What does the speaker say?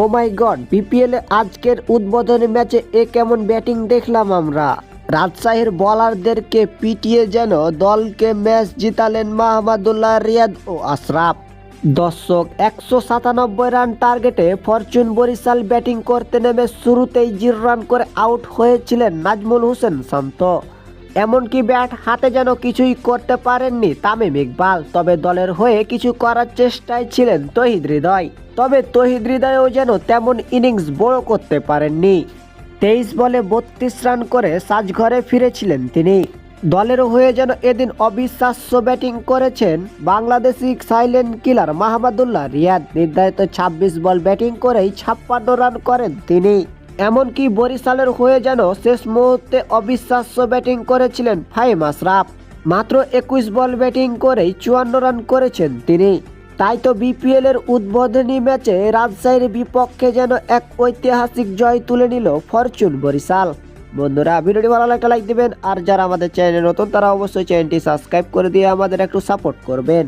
ও মাই god BPL আজকের উদ্বোধনী ম্যাচে এ কেমন ব্যাটিং দেখলাম আমরা? রাজশাহীর বলারদেরকে পিটিয়ে যেন দলকে ম্যাচ জিতালেন মাহমুদুল্লাহ রিয়াদ ও আশরাফ। দর্শক, একশো সাতানব্বই রান টার্গেটে ফরচুন বরিশাল ব্যাটিং করতে নেমে শুরুতেই জিরো রান করে আউট হয়েছিলেন নাজমুল হোসেন শান্ত। এমনকি ব্যাট হাতে যেন কিছুই করতে পারেননি তামিম ইকবাল, তবে দলের হয়ে কিছু করার চেষ্টায় ছিলেন তহিদ হৃদয়। তবে তহিদ হৃদয়ও যেন তেমন ইনিংস বড় করতে পারেননি। তেইশ বলে বত্রিশ রান করে সাজঘরে ফিরেছিলেন তিনি। দলের হয়ে যেন এদিন অবিশ্বাস্য ব্যাটিং করেছেন বাংলাদেশি সাইলেন্ট কিলার মাহমুদুল্লাহ রিয়াদ। নির্ধারিত ২৬ বল ব্যাটিং করেই ছাপ্পান্ন রান করেন তিনি। এমনকি বরিশালের হয়ে যেন শেষ মুহূর্তে অবিশ্বাস্য ব্যাটিং করেছিলেন ফাহিম আশরাফ। মাত্র একুশ বল ব্যাটিং করেই চুয়ান্ন রান করেছেন তিনি। তাই তো বিপিএল এর উদ্বোধনী ম্যাচে রাজশাহীর বিপক্ষে যেন এক ঐতিহাসিক জয় তুলে নিল ফরচুন বরিশাল। বন্ধুরা, ভিডিওটি ভালো লাগলে লাইক দিবেন, আর যারা আমাদের চ্যানেলে নতুন, তারা অবশ্যই চ্যানেলটি সাবস্ক্রাইব করে দিয়ে আমাদের একটু সাপোর্ট করবেন।